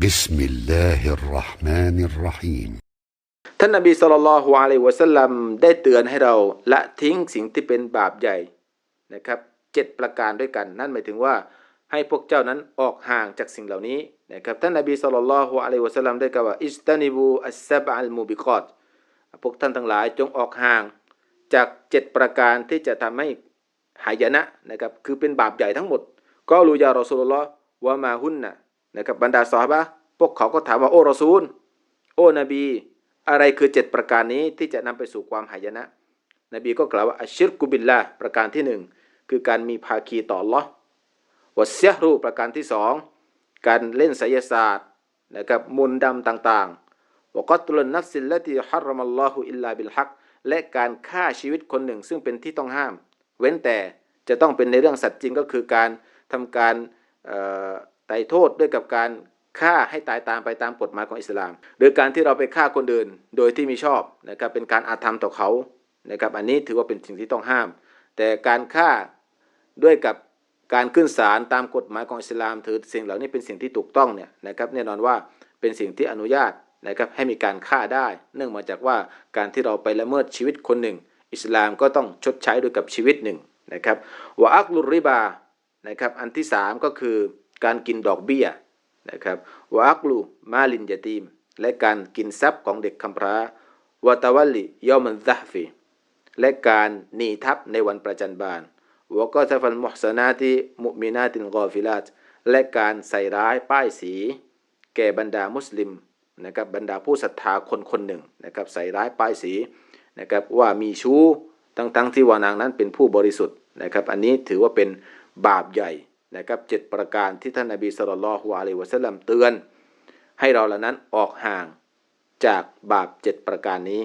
بسم الله الرحمن الرحيم ท่านนบีสุลต่านละฮ์อะลัยฮิวะสัลลัมได้เตือนให้เราละทิ้งสิ่งที่เป็นบาปใหญ่นะครับเจ็ดประการด้วยกัน นั่นหมายถึงว่าให้พวกเจ้านั้นออกห่างจากสิ่งเหล่านี้นะครับท่านนบีสุลต่านละฮ์อะลัยฮิวะสัลลัมได้กล่าวว่าอิสตานิบูอัสซะบะอัลมูบิกอตพวกท่านทั้งหลายจงออกห่างจากเจ็ดประการที่จะทำให้หายนะนะครับคือเป็นบาปใหญ่ทั้งหมด ก็รูยารอสูลุลลอฮ์วะมาหุนนะ นะครับบรรดาซอฮาบะพวกเขาก็ถามว่าโอ้รอซูล โอ้นบี อะไรคือเจ็ดประการนี้ที่จะนำไปสู่ความหายนะ นบีก็กล่าวว่าอัชชิรกุบิลละประการที่หนึ่งคือการมีภาคีต่อ Allah วัสเซียรูประการที่สองการเล่นไสยศาสตร์นะครับมนต์ดำต่างๆวกัตลุนนัฟซิลละติฮารมัลลอฮุอิลลาบิลฮักและการฆ่าชีวิตคนหนึ่งซึ่งเป็นที่ต้องห้าม เว้นแต่จะต้องเป็นในเรื่องสัตว์จริงก็คือการทำการเอ่อ ไต่โทษด้วยกับการฆ่าให้ตายตามไปตามกฎหมายของอิสลามหรือการที่เราไปฆ่าคนอื่นโดยที่มิชอบนะครับเป็นการอาธรรมต่อเขานะครับอันนี้ถือว่าเป็นสิ่งที่ต้องห้าม แต่การฆ่าด้วยกับการขึ้นศาลตามกฎหมายของอิสลาม ถือสิ่งเหล่านี้เป็นสิ่งที่ถูกต้องเนี่ยนะครับแน่นอนว่าเป็นสิ่งที่อนุญาตนะครับให้มีการฆ่าได้ เนื่องมาจากว่าการที่เราไปละเมิดชีวิตคนหนึ่ง อิสลามก็ต้องชดใช้ด้วยกับชีวิตหนึ่งนะครับวะอักลุริบานะครับอันที่สามก็คือ การกินดอกเบี้ยนะครับวะอักลูมาลินยาตีม และการกินทรัพย์ของเด็กคำพร้าวะตะวัลลิยอมันซะฟีและการหนีทัพในวันประจันบานวก็ทฟันมุฮสนาติมุมินาตินกอฟิลาตและการใส่ร้ายป้ายสี แก่บรรดามุสลิมนะครับบรรดาผู้ศรัทธาคนคนหนึ่งนะครับใส่ร้ายป้ายสีนะครับว่ามีชู้ทั้งทั้งที่วานางนั้นเป็นผู้บริสุทธิ์นะครับ อันนี้ถือว่าเป็นบาปใหญ่ นะครับเจ็ดประการที่ท่านนบีสุลต่านละฮ์อะลัยวะสัลลัมเตือน ให้เราเหล่านั้นออกห่างจากบาปเจ็ดประการนี้